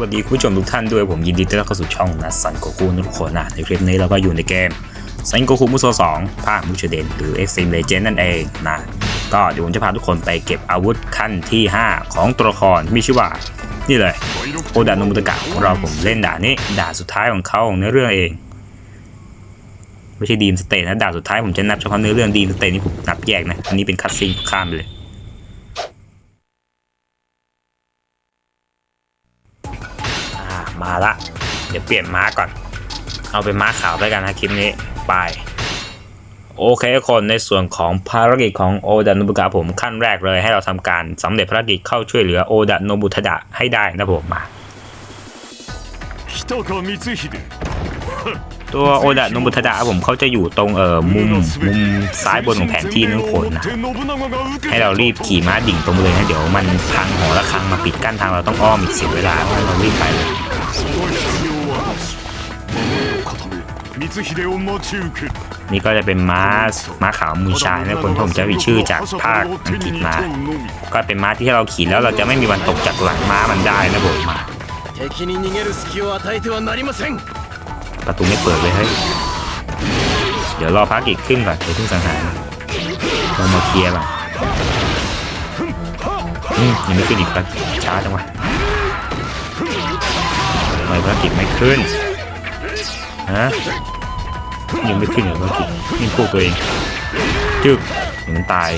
สวัสดีคุณผู้ชมทุกท่านด้วยผมยินดีต้อนรับเข้าสู่ช่องนัสันโกคูนุกคนนะในคลิปนี้เราก็อยู่ในเกมซันโกคูมุโซ2ภาคมุชเดนหรือ Extreme Legend นั่นเองนะก็เดี๋ยวผมจะพาทุกคนไปเก็บอาวุธขั้นที่ 5 ของตัวละครที่มีชื่อว่า นี่เลยโอดานมุตกะของเราผมเล่นด่านนี้ด่านสุดท้ายของเขาของเนื้อเรื่องเอง ไม่ใช่ดีมสเตทนะด่านสุดท้ายผมจะนับเฉพาะเนื้อเรื่องดีมสเตทนี่ผมนับแยกนะอันนี้เป็นคัตซิงข้ามเลย อ่า มาละ เดี๋ยวเปลี่ยนม้าก่อน เอาเป็นม้าขาวไปกันนะคลิปนี้ไปโอเคทุกคนในส่วนของภารกิจของโอดะโนบุกะผมขั้นแรกเลยให้เราทำการสำเร็จภารกิจเข้าช่วยเหลือโอดะโนบุทดะให้ได้นะผมมาตัวโอดะโนบุทดะผมเขาจะอยู่ตรงเอ่อมุมมุมซ้ายบนของแผนที่นั่นคนนะให้เรารีบขี่ม้าดิ่งตรงเลยนะเดี๋ยวมันพังหอระฆังมาปิดกั้นทางเราต้องอ้อมอีกเสียเวลาเรารีบไปเลย นี่ก็จะเป็นม้าม้าขาวมูชายนะคนผมจะมีชื่อจากภาคอังกฤษมา ก็เป็นม้าที่เราขี่แล้วเราจะไม่มีวันตกจากหลังม้ามันได้นะผมมาประตูไม่เปิดเลยเฮ้ยเดี๋ยวรอพักอีกขึ้นก่อนเดี๋ยวขึ้นสังหารเรมาเคลียร์ก่อนอืมยังไม่ขึ้นอีกคะช้าจังวะ ไมภารกิจไม่ขึ้นฮะยังไม่ขึ้นเหรอภารกิจนี่พวกตัวเองจึ๊กเหมือนตาย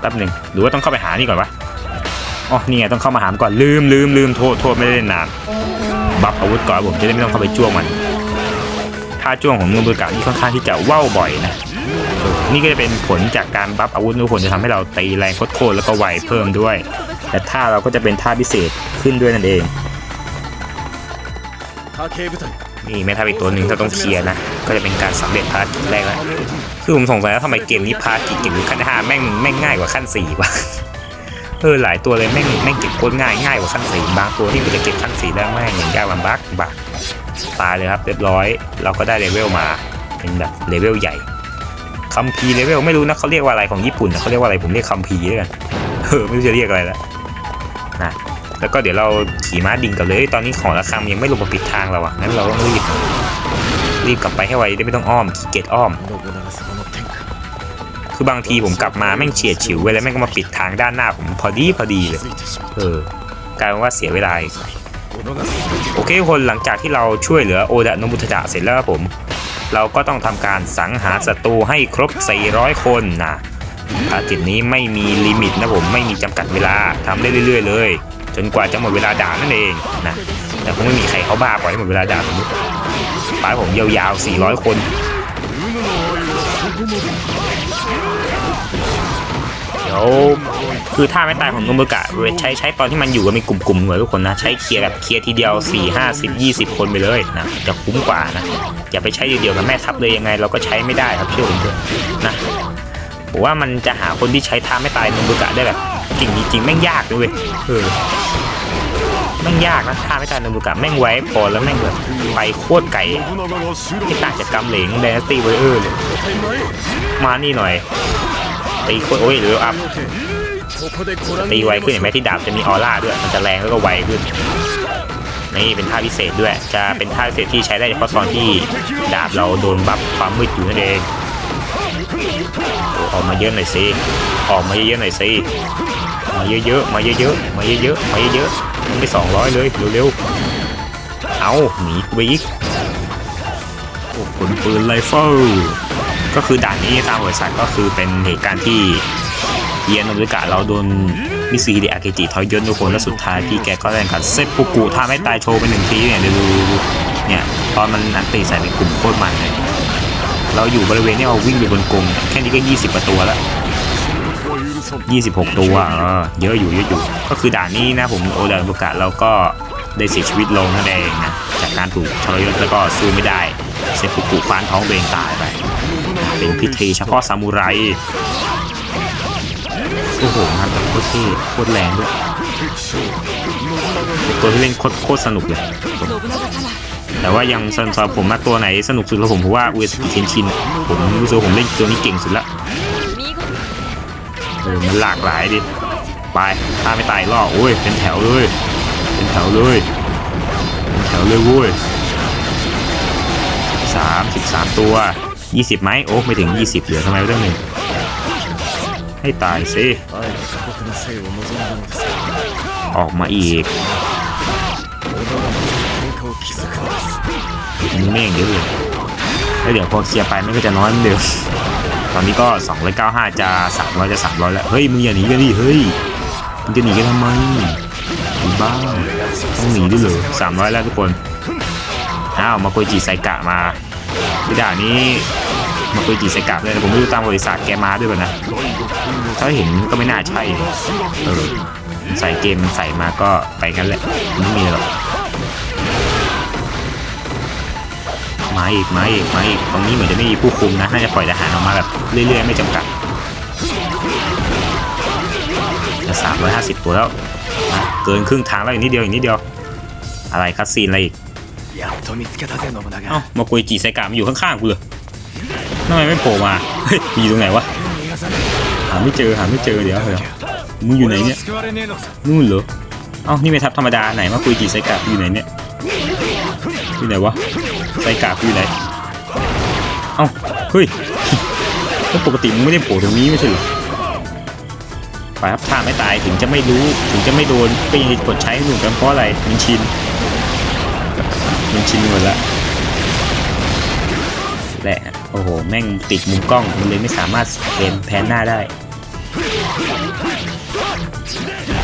แป๊บหนึ่งหรือว่าต้องเข้าไปหานี่ก่อนวะอ๋อนี่ไงต้องเข้ามาหามก่อนลืมลืมลืมโทษโทษไม่ได้เล่นนานบัฟอาวุธก่อนผมจะได้ไม่ต้องเข้าไปจ้วงมันท่าจ้วงของมือมือกานี่ค่อนข้างที่จะว่าวบ่อยนะนี่ก็จะเป็นผลจากการบัฟอาวุธทุกคนจะทำให้เราตีแรงโคตรแล้วก็ไวเพิ่มด้วย และท่าเราก็จะเป็นท่าพิเศษขึ้นด้วยนั่นเองนี่แม่ท่าอีกตัวหนึ่งถ้าต้องเคลียร์นะ ก็จะเป็นการสำเร็จพาร์ทแรกแล้วคือผมสงสัยว่าทำไมเกมนี้พาร์ทเก่งขั้นห้าแม่งแม่งง่ายกว่าขั้นสี่วะเออหลายตัวเลยแม่งแม่งเก็บโคตรง่ายง่ายกว่าขั้นสี่บางตัวที่มันจะเก็บขั้นสี่ได้แม่งอย่างยากลำบักบักตายเลยครับเรียบร้อย เราก็ได้เลเวลมาเป็นแบบเลเวลใหญ่คัมพีเลเวลไม่รู้นะเขาเรียกว่าอะไรของญี่ปุ่นนะเขาเรียกว่าอะไรผมเรียกคัมพีด้วยกันเออไม่รู้จะเรียกอะไรแล้ว นะแล้วก็เดี๋ยวเราขี่ม้าดิ่งกันเลย ตอนนี้ของระคังยังไม่ลงมาปิดทางเราอะงั้นเราต้องรีบรีบกลับไปให้ไวได้ไม่ต้องอ้อมเกตอ้อม คือบางทีผมกลับมาแม่งเฉียดฉิวเว้แล้วแม่งก็มาปิดทางด้านหน้าผมพอดีพอดีเลยเออกลายเป็นว่าเสียเวลาโอเคคนหลังจากที่เราช่วยเหลือโอดะนบุทดะเสร็จแล้วรัผม เราก็ต้องทำการสังหารศัตรูให้ครบ 400 คนนะ ภารกิจนี้ไม่มีลิมิตนะผมไม่มีจำกัดเวลาทำได้เรื่อย ๆ เลย จนกว่าจะหมดเวลาด่านั่นเองนะแต่คงไม่มีใครเขาบ้าปล่อยให้หมดเวลาด่าสมมติป้าผมยาวๆ 400 คนเดี๋ยวคือท่าไม่ตายของโนบุกะใช้ใช้ตอนที่มันอยู่กันเป็นกลุ่มๆเหมือนทุกคนนะ ใช้เคลียร์แบบเคลียร์ทีเดียว 4 5 10 20 คนไปเลยนะจะคุ้มกว่านะ อย่าไปใช้เดียวๆกับแม่ทัพเลยยังไง เราก็ใช้ไม่ได้ครับเชื่อผมเถอะนะ ผมว่ามันจะหาคนที่ใช้ท่าไม่ตายโนบุกะได้แบบจริงจริงแม่งยากด้วยเว้ยออแม่งยากนะท่าไม่ตายโนบุกะแม่งไว้พอแล้วแม่งแบบไปโคตรไก่ที่ต่างจากกำเหลงแดนสตีไวเออร์เลยมานี่หน่อยไปโคตรโอ้ยหรืออัพตีไวขึ้นเห็นไหมที่ดาบจะมีออร่าด้วยมันจะแรงแล้วก็ไวขึ้นนี่เป็นท่าพิเศษด้วย จะเป็นท่าพิเศษที่ใช้ได้เฉพาะตอนที่ดาบเราโดนบัฟความมืดอยู่นั่นเอง อ้ออกมาเยอะหน่อยสิออกมาเยอะๆหน่อยสิมาเยอะๆมาเยอะๆมาเยอะๆมาเยอะๆมันไปสองร้อยเลยเร็วๆเอาหนีกูไปอีกโอ้ผลปืนไรเฟิลก็คือด่านนี้ตามบริษัทก็คือเป็นเหตุการณ์ที่เฮียโนบุกะเราโดนมิซูฮิเดะอาเกจิทอยยนทุกคนแล้วสุดท้ายพี่แกก็แรงขันเซตปุกุท่าไม่ตายโชว์ไปหนึ่งทีเนี่ยดูเนี่ยตอนมันอันตีใส่ในกลุ่มโคตรมันเลย เราอยู่บริเวณนี้เราวิ่งไปบนกลมแค่นี้ก็ 20กว่าตัวละ26 ตัวเยอะอยู่เยอะอยู่ ก็คือด่านนี้นะผมโอดาบุกะแล้วก็ได้เสียชีวิตลงนั่นเองนะจากการถูกทรยศแล้วก็สู้ไม่ได้เซฟุกุคว้านท้องเบงตายไป เป็นพิธีเฉพาะซามูไรโอ้โหมันแบบโคตรเท่โคตรแรงด้วยตัวที่เล่นโคตรสนุกเลย แต่ว่ายังสำหรับผมมาตัวไหนสนุกสุดแล้ผมเพว่าอุสกิเชนชินผมรู้สึกผมเล่นตัวนี้เก่งสุดละเออมันหลากหลายดิไปถ้าไม่ตายรอโอ้ยเป็นแถวเลย เป็นแถวเลยเป็นแถวเลยวุ้ยสามสิบสามตัวยี่สิบไหมโอ้ไม่ถึงยี่สิบเหลือทำไมเรื่องนึงให้ตายสิออกมาอีก มันไม่งเดียวเลยแล้วเดี๋ยวพอเคลียร์ไปมันก็จะน้อยเหมือนเดิมตอนนี้ก็295จะ300จะ300แล้ว เฮ้ยมึงอย่าหนีกันดิเฮ้ยมึงจะหนีกันทำไมบ้าต้องหนีด้วยเหรอ300แล้วทุกคนอ้าวมาโกยจิไซกะมาวิดานี้มาโกยจิไซกะเลยผมไม่รู้ตามบริษัทแกมาด้วยป่ะนะ ถ้าเห็นก็ไม่น่าใช่ เออ ใส่เกมใส่มาก็ไปกันแหละ ไม่มีหรอก มาอีกมาอีกมาอีกตรงนี้เหมือนจะไม่มีผู้คุมนะน่าจะปล่อยทหารออกมาแบบเรื่อยๆ ไม่จำกัดจะสามร้อยห้าสิบตัวแล้วเกินครึ่งทางแล้วอีกนิดเดียวอีกนิดเดียว อะไรคัสซีนอะไรอีกเอ้ามาคุยจีไซกามัอยู่ข้างๆกูเลยทำไมไม่โผล่มาเฮ้ยอยู่ตรงไหนวะหาไม่เจอหาไม่เจอเดี๋ยวเดี๋ยมึงอยู่ไหนเนี่ยนู่นเหรอเอ้านี่เป็นทัพธรรมดาไหนมาคุยจีไซกาอยู่ไหนเนี่ยอยู่ไหนวะ ไซกาอยู่ไหน เอ้า เฮ้ยแล้วปกติมึงไม่ได้โผล่ตรงนี้ไม่ใช่เหรอไปครับถ้าไม่ตายถึงจะไม่รู้ถึงจะไม่โดนก็ยังจะกดใช้หนุ่มกันเพราะอะไรมันชินมันชินหมดละแหละโอ้โห แม่งติดมุมกล้องมันเลยไม่สามารถเพนแพนหน้าได้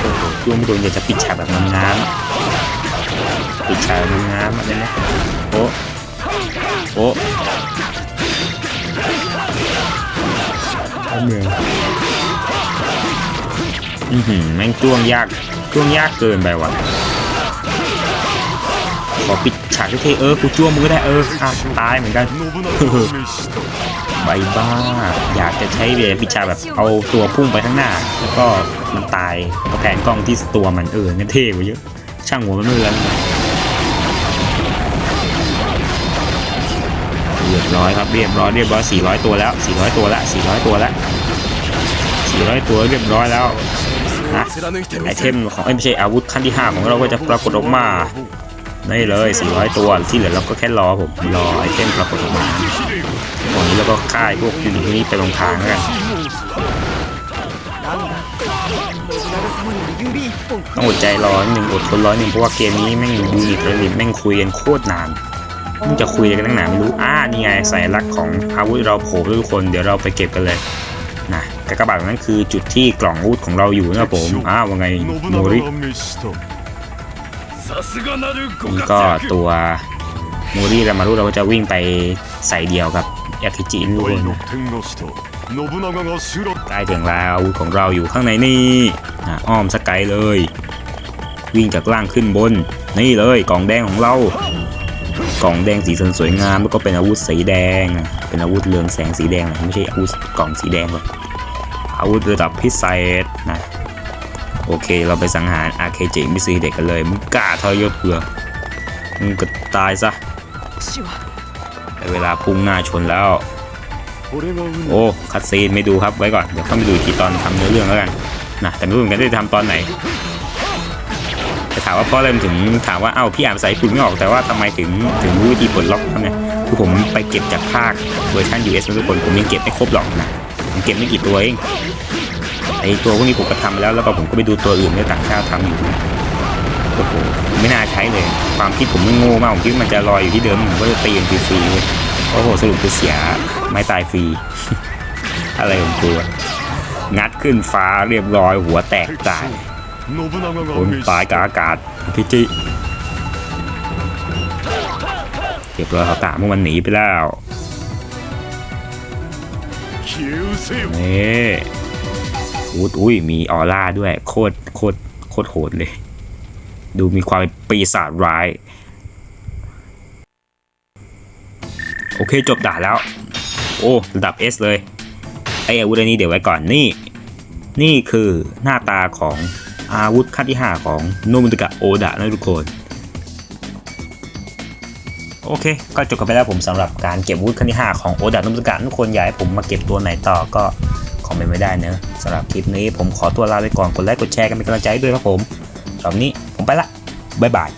โอ้โหจ้วงไม่โดนอยากจะปิดฉากแบบงามๆปิดฉากแบบงามๆอะไรนะโอ้ โอ้เมืออหือแม่งจ้วงยากจ้วงยากเกินไปว่ะขอปิดฉากเท่เออกูจ้วงมือได้เอออะตายเหมือนกันใบบ้า อยากจะใช้เวปิดฉาแบบเอาตัวพุ่งไปข้างหน้า แล้วก็มันตายแผงกล้องที่ตัวมันเออเนี่ยเท่กว่าเยอะ ช่างหัวมันเมื่อไร ร้อยครับเรียบร้อยเรียบร้อยสี่ร้อยตัวแล้วสี่ร้อยตัวละสี่ร้อยตัวละสี่ร้อยตัวเรียบร้อยแล้วนะไอเทมของไม่ใช่อาวุธขั้นที่ห้าของเราก็จะปรากฏออกมาได้เลยสี่ร้อยตัวที่เหลือเราก็แค่รอผมรอไอเทมปรากฏออกมาตรนนี้เราก็ค่ายพวกยูนิตนี้ไปลงทางกันต้องอดใจรอหนึ่งอดทนรอหนึ่งเพราะว่าเกมนี้แม่งยูนิตระดับแม่งคุยกันโคตรนาน มึงจะคุยกันตั้งนานไม่รู้ อ่า นี่ไงสัญลักของอาวุธเราโผล่ทุกคน เดี๋ยวเราไปเก็บกันเลย นะกรากบาทนั้นคือจุดที่กล่องอาวุธของเราอยู่นะผม อ้าวว่าไงโมรินี่ก็ตัวโมริรามารุเราจะวิ่งไปใส่เดียวกับยากิจินู่นใกล้ถึงแล้วอาวุธของเราอยู่ข้างในนี่นะอ้อมสกายเลย วิ่งจากล่างขึ้นบน นี่เลยกล่องแดงของเรา กล่องแดงสีสันสวยงามแล้วก็เป็นอาวุธสีแดง เป็นอาวุธเรืองแสงสีแดงไม่ใช่อาวุธกล่องสีแดงหรอกอาวุธระดับพิเศษนะโอเค เราไปสังหารอาเคจิมิซีเด็กกันเลยมึงกล้าทรยศเพื่อมึงก็ตายซะเวลาพุ่งหน้าชนแล้ว โอ้คัดซีนไม่ดูครับไว้ก่อนเดี๋ยวเข้าไปดูทีตอนทำเนื้อเรื่องแล้วกันนะแต่ไม่รู้เหมือนกันจะทำตอนไหน ถามว่าเพราะอะไรถึงถามว่าเอ้าพี่อ่านภาษาญี่ปุ่นไม่ออกแต่ว่าทำไมถึงถึงรู้วิธีปลดล็อกครับเนี่ยคือผมไปเก็บจากภาคเวอร์ชัน US นะทุกคนผมยังเก็บไม่ครบหรอกนะผมเก็บไม่กี่ตัวเองไอตัวพวกนี้ผมก็ทำไปแล้วแล้วก็ผมก็ไปดูตัวอื่นที่ต่างชาติทำอยู่โอ้โหไม่น่าใช้เลย ความคิดผมมันโง่มากผมคิดมันจะลอยอยู่ที่เดิมผมก็จะตีกันฟรีๆเว้ยโอ้โหสรุปคือเสียไม่ตายฟรี อะไรของกูอะงัดขึ้นฟ้าเรียบร้อยหัวแตกตาย คุณตายกับอากาศพิจิเก็บรอยเขาตามพวกมันหนีไปแล้วนี่อุ้ดอุ้ยมีออร่าด้วย โคตรโคตรโคตรโหดเลย ดูมีความปีศาจร้าย โอเคจบด่าแล้ว โอ้ระดับ S เลย ไออาวุธนี้เดี๋ยวไว้ก่อนนี่ นี่คือหน้าตาของ อาวุธขั้นที่ 5 ของโนมุตกะโอดะนะทุกคน โอเค ก็จบกันไปแล้วผมสำหรับการเก็บอาวุธขั้นที่ 5 ของโอดะโนมุตกะทุกคนอยากให้ผมมาเก็บตัวไหนต่อก็คอมเมเป็นไม่ได้เนอะสำหรับคลิปนี้ผมขอตัวลาไปก่อนกดไลค์กดแชร์กันเป็นกำลังใจให้ด้วยครับผมสำหรับวันนี้ผมไปละบ๊ายบาย